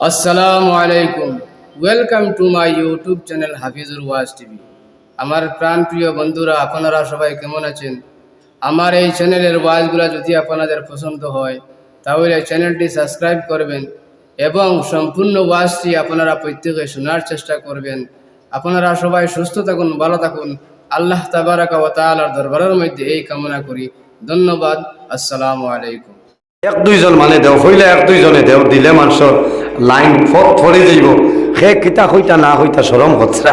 আসসালামু আলাইকুম। Welcome to my YouTube channel Hafizur was TV আমার প্রাণপ্রিয় বন্ধুরা, আপনারা সবাই কেমন আছেন? আমার এই চ্যানেলের ওয়াজগুলো যদি আপনাদের পছন্দ হয়, তাহলে চ্যানেলটি সাবস্ক্রাইব করবেন এবং সম্পূর্ণ ওয়াজটি আপনারা প্রত্যেকে শোনার চেষ্টা করবেন। আপনারা সবাই সুস্থ থাকুন, ভালো থাকুন। আল্লাহ তাবারাকা ও তাআলার দরবারের মধ্যে এই কামনা করি। ধন্যবাদ। আসসালামু আলাইকুম। এক দুইজন মানে দেও, হইলে এক দুইজনে দেও, দিলে মানুষের লাইন ফট ফরে যাইব। সে কিতা হইতা না হইতা সরম হচ্ছা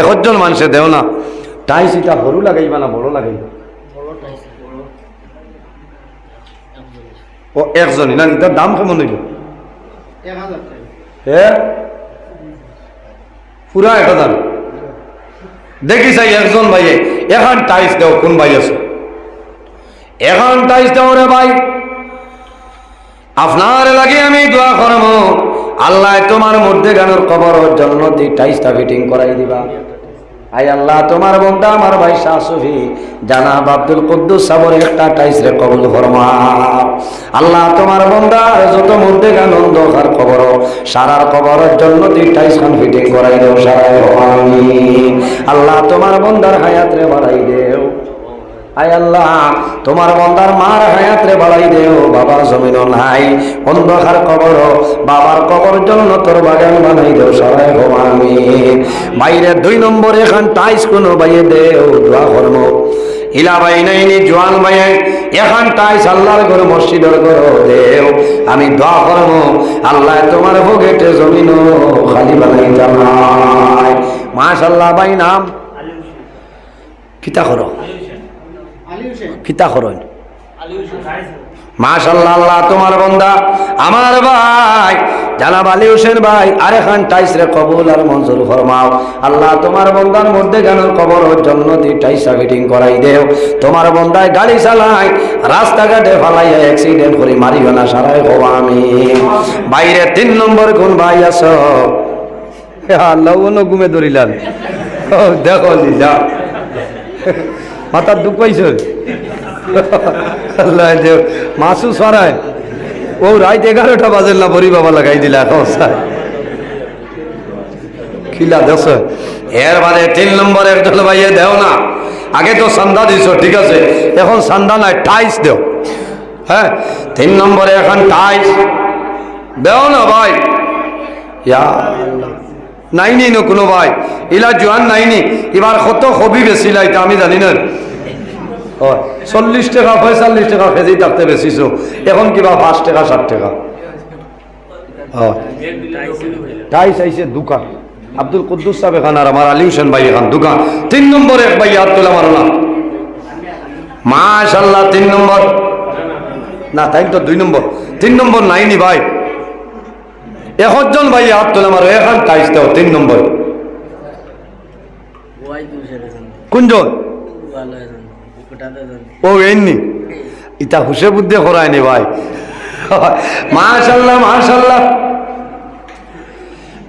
একজন মানুষে দেও না। টাইস ইটা সরু লাগাইবা না বড় লাগাইবা? ও একজনই না ইটার দাম কেমন হইল? হে? পুরা এক হাজার দেখি চাই একজন ভাইয়ে। এখন টাইস দেও, কোন ভাই আছে? এখন টাইস দেও রে ভাই। আপনার লাগে আমি দোয়া করব আল্লাহ তোমার মধ্যে গানোর কবর জন্য দি টাইসটা ফিটিং করাই দিবা। আই আল্লাহ, তোমার বন্ধা আমার ভাই শাশুফি জানাব আব্দুল কুদ্দুস সাবর একটা টাইস রে কবুল ফরমা আল্লাহ, তোমার বন্ধা যত মধ্যে গান অন্ধকার কবর, সারার কবরের জন্য দি টাইস খান ফিটিং করাই দেও সারাই আল্লাহ, তোমার বন্দার হায়াত রে বাড়াই দেও। আয় আল্লাহ তোমার বন্দার মার হায়াত রে বাড়াই দেও বাবার জমিন নাই অন্ধকার কবর বাবার কবর জন্য তোর বাগান বানাই দেও সবাই আমি। বাইরে দুই নম্বর এখান টাইস কোনো বাইয়ে দেও দোয়া কর্ম ইলা বাই নাইনি জোয়ান বাইয়ে এখান টাইস আল্লাহর ঘর মসজিদের ঘর দেও। আমি দোয়া করব আল্লাহ তোমার ভোগেটে জমিন খালি বানাই জানাই মাশাল্লাহ বাই নাম? কিতা করো? কিতা করেন মাশাল্লাহ আল্লাহ তোমার বন্দা আমার ভাই জানাব আলী হোসেন ভাই আরে খান টাইস রে কবুল আর মঞ্জুর ফরমাও। আল্লাহ তোমার বন্দার মধ্যে কবর জন্য দি টাইসা ফিটিং করাই দেও। তোমার বন্দায় গাড়ি চালাই রাস্তাঘাটে ফালাইয়া অ্যাক্সিডেন্ট করে মারিও না সারাই হব আমি। বাইরে তিন নম্বর কোন ভাই আছো? হে আল্লাহ ঘুমে ধরিলাম। দেখো যা মাথার দুঃখ পাইছ? মাসু সরায় ও এগারোটা না বাবা লাগাই খিলা দেশ এর বাদে তিন ভাইয়ে দেও না। আগে তো সান্দা ঠিক আছে। এখন সান্দা নাই টাইস দেও। হ্যাঁ তিন নম্বরে এখন টাইস দেও না ভাই। নাইনি ন কোনো ভাই। ইলা জোয়ান নাইনি। এবার কত হবি বেশি লাইতা আমি জানি না। চল্লিশ টাকা পঁয়তাল্লিশ টাকা কেজি থাকতে বেশিছো এখন কিবা পাঁচ টাকা ষাট টাকা। টাইস আইছে দোকান। আব্দুল কুদ্দুস সাহেব এখান আর আমার আলী হোসেন ভাই এখান দোকান। তিন নম্বর এক ভাই হাত তোলা মারো না মাশাল্লাহ তিন নম্বর না তাই তো দুই নম্বর তিন নম্বর নাইনি ভাই। একজন ভাই হাত তোলা মারো এখন টাইস দাও তিন নম্বর কোনজন? ও এমনি? ইতা হুসে বুদ্ধি করায়নি ভাই। মাশাল্লাহ মাশাল্লাহ।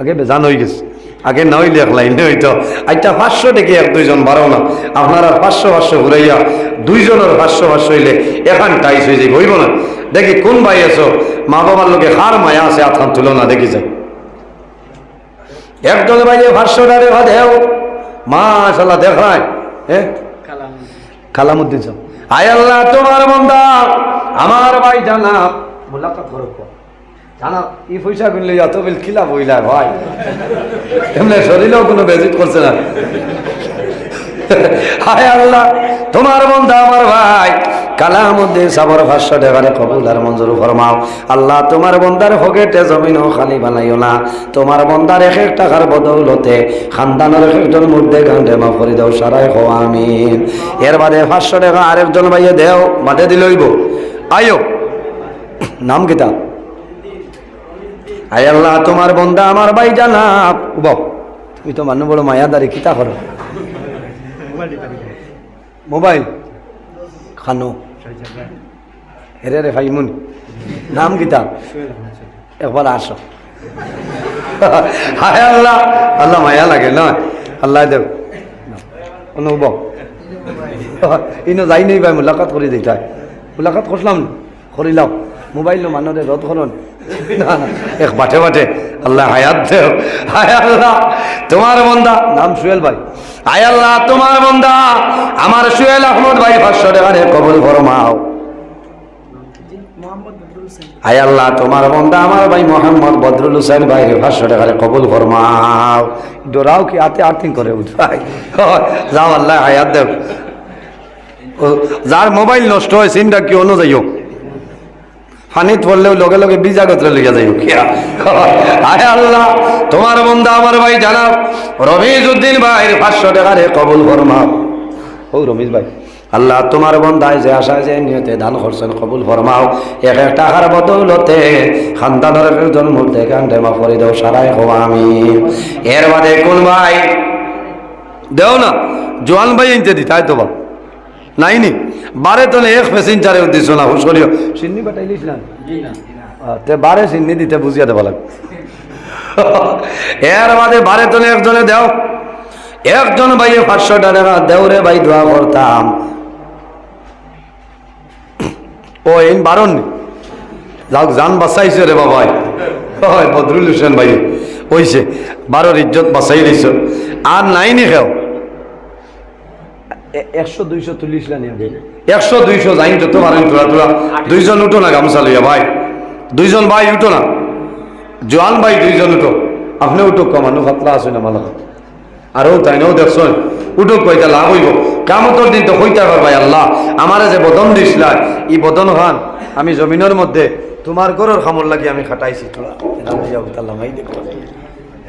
আগে বেজান হয়ে গেছে। আগে না হইলে এক লাইনে হইতো। আচ্ছা পাঁচশো ডেকে এক, দুইজন বারো না। আপনারা পাঁচশো পাঁচশো ঘুরাইয়া দুইজনের পাঁচশো পাঁচশো হইলে এখান টাইস হয়ে যাবে হইব না। দেখি কোন ভাই আছো? মা বাবার লোকে হার মায়া আছে, আথান তুলনা দেখি যাই। একজন ভাইয়ে পাঁচশো টাকা বাদেও মাশাল্লাহ দেখায় হ্যাঁ কালামুদ্দিন সাহেব। আয় আল্লাহ, তোমার বন্দা, আমার ভাই জানা মোলাকাত করো জানা, ই পয়সা কিনলে এত বিল খিলা বইলা ভাই। এমনি শরীরেও কোনো বেজিট করছে না। হায় আল্লাহ, তোমার বন্ধা আমার ভাই। কালামুদ্দিন সাবর ভাষ্য দেখারে কবুল আর মঞ্জুর ফরমাও। আল্লাহ তোমার বন্দার হগেটে জমিনও খালি বানাইও না। তোমার বন্দার এক এক টাকার বদৌলতে খানদানের এক একজন মধ্যে গান্ডে মা করে দাও, সারাই হো আমিন। এর বাদে পাঁচশো টাকা আরেকজন ভাইয়ে দেও বাদে দিলইব আয়ো, নাম কিতা আয় আল্লাহ, তোমার বন্ধা আমার ভাই জানাব। বাপ তুমি তো মানুষ বড় মায়াদারি কিতা করো? মোবাইল? খানো। হেরে রে ভাই মুন, নাম কিতা একবার আসো। হায় আল্লাহ আল্লাহ মায়া লাগে না? আল্লাহ দেব। অনুভ ইনো যাই নেই ভাই, মুলাকাত করে দিতে মুলাকাত করলাম করিলাম। মোবাইল মানুষের রদ করন বাটে বাটে আল্লাহ হায়াত দেও। হায় আল্লাহ, তোমার বন্দা, নাম সুয়েল ভাই। হায় আল্লাহ, তোমার বন্দা, আমার সুয়েল আহমদ ভাই, পাঁচশো টাকারে কবল ফরমাও হায় আল্লাহ, তোমার বন্দা, আমার ভাই মোহাম্মদ বদরুল হুসেন ভাই কবুল ফরমাও ডোরাও কি আতে আর্থিং করে উঠাই যাও, আল্লাহ হায়াত দেও। যার মোবাইল নষ্ট হয়, সিমটা কি অন্য যাইও? ফানিত পড়লেও লগে লগে বীজাগত্রে লিখে কিয়া? হায় আল্লাহ, তোমার বন্ধা আমার ভাই জানাও। রমিজ উদ্দিন ভাই পাঁচশো টাকারে কবুল ফরমাও। ও রমিজ ভাই, আল্লাহ তোমার বন্ধায় যে আশা যে নিয়তে দান করছেন কবুল ফরমাও। এক এক টাকার বদৌলতে খানদানের জন্ম থেকে মা করে দেও সারাই হওয়া আমি এর বাদে কোন ভাই? দেও না, জোয়ান ভাই আনতে দি, তাই তো বা নাইনি। বারে তো এক প্যাসেঞ্জারে উদ্দেশ্য না হুসরিও সিন্নি বাটাইলিস না? তে বারে সিন্নি দিতে বুঝিয়ে দেওয়া লাগবে। এর বাদে বারে তো একজনে দেও। একজন ভাই পাঁচশো টাকা দেওরে ভাই দোয়া করতাম। ও এই বারণ যাক জান বাঁচাইছে রে বাবাই হয় বদরুল হোসেন ভাই ওইছে বারোর ইজ্জত বাঁচাই দিছ। আর নাইনি খেও। একশো দুইশো তুলিস না একশো দুইশো যাই যত পারেন তোরা দুইজন উঠো না গামছা লইয়া, ভাই। দুইজন ভাই উঠো না। জোয়ান ভাই দুইজন উঠো। আপনি উঠো কমানো ফাতলা আছে না মালা আরও তাই নাও দেখছেন উঠুক কইতে লাভ হইব। কামতর দিন তো হইতে পারবাই আল্লাহ। আমার যে বদন দিছিলা ই বদন খান আমি জমিনের মধ্যে তোমার ঘরের খামর লাগি আমি খাটাইছি। তোরা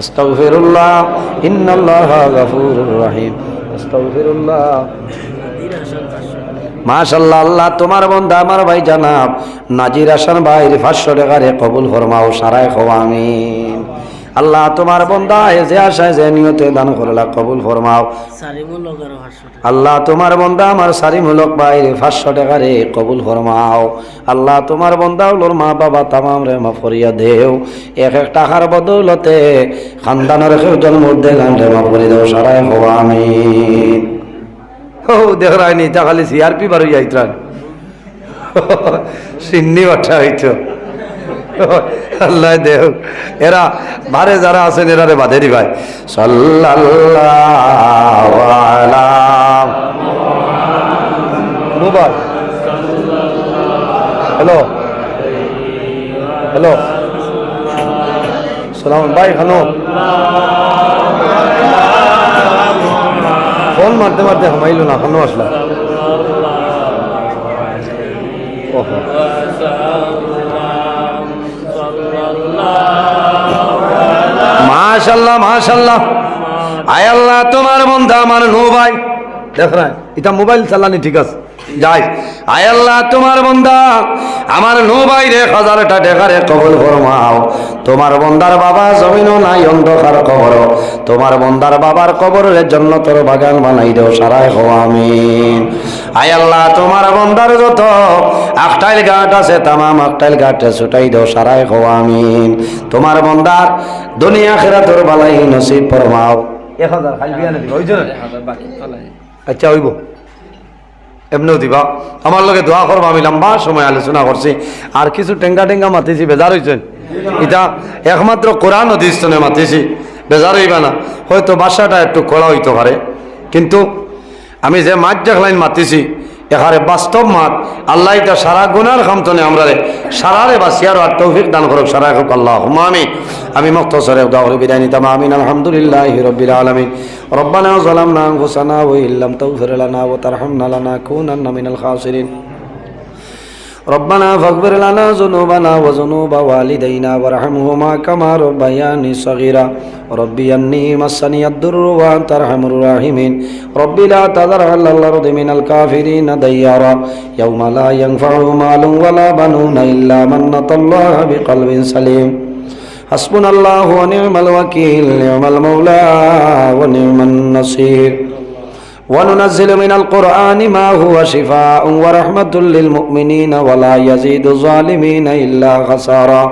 আস্তাগফিরুল্লাহ, ইন্নাল্লাহা গাফুরুর রহিম। আস্তাগফিরুল্লাহ। মাশাল্লাহ আল্লাহ তোমার বন্ধা, আমার ভাই জানাব, নাজির হাসান ভাই পাঁচশো টাকারে কবুল ফরমাও সারাই খোয়া আমিন। আল্লাহ তোমার বন্ধা যে আশায় যে নিয়তে দান করলা কবুল ফরমাও। আল্লাহ তোমার বন্ধা আমার সারিমূলক ভাই পাঁচশো টাকারে কবুল ফরমাও। আল্লাহ তোমার বন্দা ওলোর মা বাবা তামাম রে মা ফরিয়া দেও। এক এক টাকার বদৌলতে খানদানের কেউ জন্মুদ্দে গান রে মা ফরি দেও সারাই খোয়া আমিন। ও দেখ রায়নি তা খালি সিআরপি বার হইয়া ইত্রান সিন্নি বাঠা হইতো আল্লাহ দেহ। এরা, বারে যারা আছেন এরারে বাধে দি ভাই। Mobile hello. হ্যালো। সালাম ভাই খানো ফোন মারতে মারতে হামাইলো না খানো আসলা। মাশাল্লাহ মাশাল্লাহ আয় আল্লাহ, তোমার বন্ধা আমার নো ভাই। দেখ না, এটা মোবাইল চালানি ঠিক আছে। যাই, আয় আল্লাহ, তোমার বন্ধা আমার নো ভাই রে, হাজারটা টেকারে কবল ফরমাও। তোমার বন্দার বাবা জমিনও নাই অন্ধকার কবর। তোমার বন্দার বাবার কবরের জন্য তোর বাগান বানাই দেও সারাই হো আমিন। আয় আল্লাহ তোমার বন্দার যত আখটাইল ঘাট আছে তামাম আখটাইল ঘাটে ছুটাই দেও সারাই হো আমিন। তোমার বন্দার দুনিয়া খেরা তোর বালাই নসিব ফরমাও। এক হাজার আচ্ছা হইব এমনিও দিবা। আমার লগে দোয়া করব আমি লম্বা সময় আলোচনা করছি। আর কিছু টেঙ্গা টেঙ্গা মাতিছি বেজার হয়েছেন এটা একমাত্র কোরআন অধিষ্ঠনে মাতিছি বেজার হইবা না হয়তো বাসাটা একটু কড়া হইতে পারে কিন্তু আমি যে মাঠ লাইন মাতিছি এখানে বাস্তব মাত আল্লাহ এটা সারা গুনার খামতনে আমরা রে সারারে বাসিয়ার আর তৌফিক দান করুক সারা হোক আল্লাহ আমি আমি মুক্তসরে দাওয়ার বিদায় নিতাম আমিন আলহামদুলিল্লাহ রব্বিল আলামিন ربنا ظلمنا انفسنا وان لم تغفر لنا وترحمنا لنكونن من الخاسرين ربنا فاغفر لنا ذنوبنا وذنوب والدينا وارحمهما كما ربياني صغيرا. ربي أني مسني الضر وأنت أرحم الراحمين. ربي لا تذر على الأرض من الكافرين ديارا. يوم لا ينفع مال ولا بنون إلا من أتى الله بقلب سليم. حسبنا الله ونعم الوكيل نعم المولى ونعم النصير. وننزل من القرآن ما هو شفاء ورحمة للمؤمنين ولا يزيد الظالمين إلا خسارا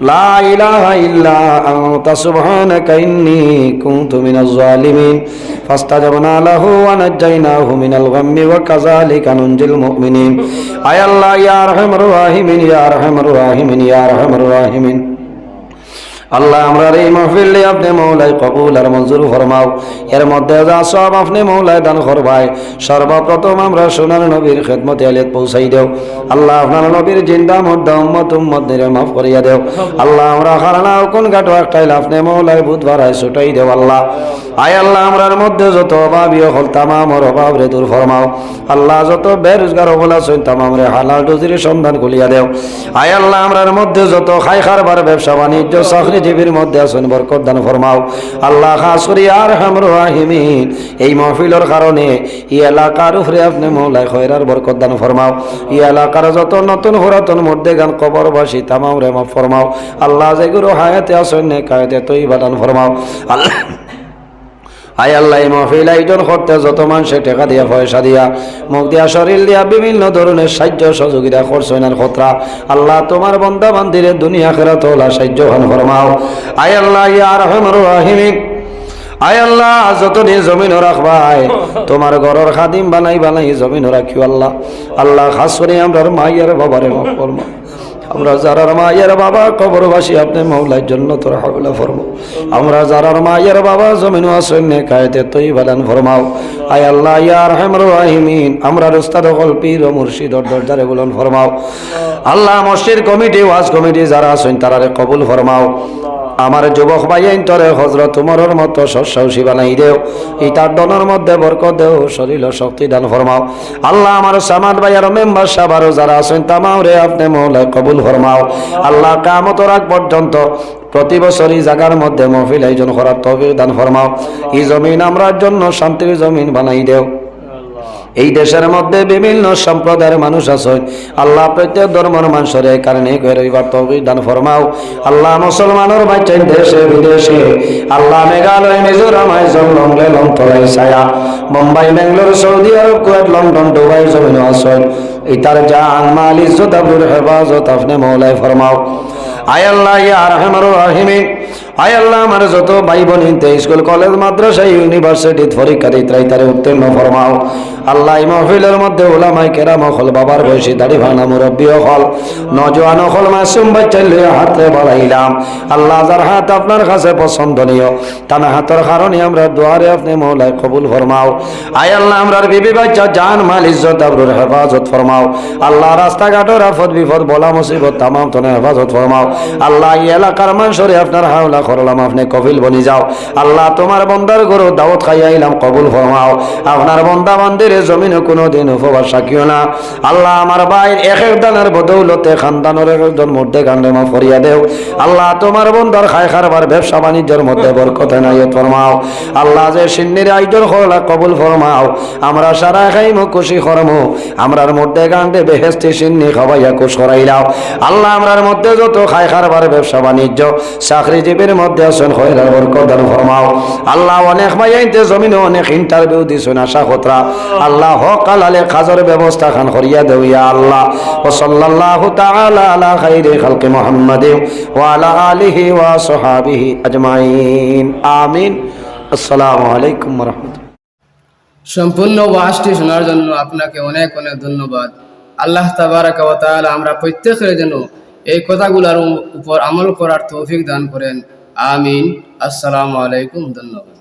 لا إله إلا أنت سبحانك إني كنت من الظالمين فاستجبنا له ونجيناه من الغم وكذلك ننجي المؤمنين أي الله يا أرحم الراحمين يا أرحم الراحمين يا أرحم الراحمين আল্লাহ আমরা এই মাহফিল আপনি মৌলাই কবুল আর মঞ্জুর ফরমাও। এর মধ্যে যা সব আপনি মৌলাই দান করবাই। সর্বপ্রথম আমরা সোনার নবীর খেদমতে আলিয়াত পৌঁছাই দেও। আল্লাহ আপনার নবীর জিন্দা মধ্যে উম্মত উম্মত নিরে মাফ করিয়া দেও। আল্লাহ আমরা খারানা কোন গাটো একটাই আপনি মৌলাই বুধবার আয় ছুটাই দেও আল্লাহ। আয় আল্লাহ আমরার মধ্যে যত অভাবী হল তামামর অভাব রে দূর ফরমাও। আল্লাহ যত বেরোজগার হল আছেন তামাম রে হালাল রুজির সন্ধান খুলিয়া দেও। আয় আল্লাহ আমরার মধ্যে যত খাই খারবার ব্যবসা বাণিজ্য চাকরিজীবীর মধ্যে আছেন, বরকত দান ফরমাও। আল্লাহ খাস করি আর হামরাহিমিন এই মহফিলের কারণে ই এলাকার উপরে আপনি মৌলাই খয়রার বরকত দান ফরমাও। ই এলাকার যত নতুন পুরাতন মধ্যে গান কবরবাসী, তামাম রেমা ফরমাও। আল্লাহ যেগুলো হায়াতে আসেন নে কায়তে তৈবা দান ফরমাও। আল্লাহ আয় আল্লাহ মহফিল আয়োজন করতে যত মানুষে টাকা দিয়া, পয়সা দিয়া, মুখ দিয়া, শরীর দিয়া বিভিন্ন ধরনের সাহায্য সহযোগিতা করছেন আর খতরা। আল্লাহ তোমার বন্দা বান্দিরে দুনিয়া খেরা তোলা সাহায্য খান ফরমাও। আয় আল্লাহ, ইয়া রাহিমিন। আয় আল্লাহ, যতদিন জমিন রাখবাই তোমার ঘরের খাদিম বানাই বানাই জমিন রাখিও আল্লাহ। আল্লাহ খাস করে আমরা মাইয়ার বাবারে করব আমরা যারার মায়ের বাবা, কবরবাসী, আপনি মৌলার জন্য তোর হাবলা ফরমো আমরা যারার মায়ের বাবা, জমিন আসেন কায়তে তৈ বাদান ফরমাও। আয় আল্লাহ ইয়ার হেমর রাহিমিন, আমরা রোস্তাদ পীর ও মুর্শিদর দরজারে বলুন ফরমাও। আল্লাহ মসজিদ কমিটি, ওয়াজ কমিটি, যারা আছেন তারারে কবুল ফরমাও। আমার যুবক ভাইয়াইন তরে হজরত তোমার মতো শস্যসী বানাই দেও। ইতার দনের মধ্যে বরকত দেও, শরীর শক্তি দান ফরমাও। আল্লাহ আমার সামাদ ভাইয়ার মেম্বার সাবারও যারা আছেন তামাও রে আপনি মৌলায় কবুল ফরমাও। আল্লাহ কামত রাখ পর্যন্ত প্রতি বছরই জায়গার মধ্যে মহফিল আয়োজন করার তহবিল দান ফরমাও। এই জমিন আমরার জন্য শান্তির জমিন বানাই দেও। এই দেশের মধ্যে বিভিন্ন সম্প্রদায়ের মানুষ আছেন। আল্লাহ প্রত্যেক ধর্মের মানুষের এই কারণে রবিবার তহবিল দান ফরমাও। আল্লাহ মুসলমানের বাচ্চাই দেশে বিদেশে, আল্লাহ মেঘালয়, মিজোরাম ছায়া, Mumbai, Bangalore, Saudi Arab, Kuwait, London, Dubai জমিন আছেন। ইতার জান মাল ইজ্জত আব্দুল হেফাজত, আপনি মৌলাই ফরমাও। আয় আল্লাহ, ইয়া রাহিমিন। আয় আল্লাহ, আমার যত ভাই বোন স্কুল, কলেজ, মাদ্রাসা, ইউনিভার্সিটি, পরীক্ষা দিতে তারে উত্তীর্ণ ফরমাও। আল্লাহ মহফিলের মধ্যে ওলামাই কেরাম হল বাবার বয়সী দাড়ি ভাঙা মুরব্বী হল নজওয়ান হল মাসুম বাচ্চা লইয়া হাতে বাড়াইলাম। আল্লাহ যার হাত আপনার কাছে পছন্দনীয়, তার হাতের কারণে আমরা দুয়ারে আপনি মৌলায় কবুল ফরমাও। আয় আল্লাহ আমরার বিবি বাচ্চা, জান, মাল, ইজ্জত, আবরুর হেফাজত ফরমাও। আল্লাহ রাস্তাঘাটের আফত বিপদ বলা মুসিবত, তামাম তনে হেফাজত ফরমাও। আল্লাহ এলাকার মানুষরে আপনার হাওলা করলাম, আপনি কবিল বনি যাও। আল্লাহ, তোমার বন্দার গরু দাওয়াত খাই আইলাম, কবুল ফরমাও। আপনার বন্দা বান্দিরে জমিনে কোনো দিন উপবাস রাখিও না। আল্লাহ, আমার ভাই এক এক দানের বদৌলতে খানদানের একজন মধ্যে গান্ডে মা ফরিয়া দেও। আল্লাহ, তোমার বন্দার খাই খারবার ব্যবসা বাণিজ্যের মধ্যে বরকতে নাই ফরমাও। আল্লাহ, যে সিন্নির আইজর হলা কবুল ফরমাও। আমরা সারা খাইমো, খুশি করমো আমরার মধ্যে গান্ডে বেহেস্তি সিন্নি খাওয়াইয়া কুশ করাইলাও আল্লাহ, আমরার মধ্যে যত খাই খারবার ব্যবসা বাণিজ্য, চাকরিজীবীর মধ্যে আছেন হইলার বরকত ফরমাও। আল্লাহ অনেক মাইয়াইতে জমিনে অনেক ইন্টারভিউ দিছেন আশা খতরা আল্লাহ হক আলালে কাজের ব্যবস্থা খান করিয়া দেও ইয়া আল্লাহ। ও সাল্লাল্লাহু তাআলা আলা খাইরি খালকি মুহাম্মাদিন ওয়া আলা আলিহি ওয়া সাহাবিহি আজমাইন। আমিন। আসসালামু আলাইকুম ওয়া রাহমাতুল্লাহ। সম্পূর্ণ ওয়াজটি শোনার জন্য আপনাকে অনেক অনেক ধন্যবাদ। আল্লাহ তাবারাকা ওয়া তাআলা আমরা প্রত্যেকের যেন এই কথাগুলোর উপর আমল করার তৌফিক দান করেন। আমিন। আসসালামু আলাইকুম ধন্যবাদ।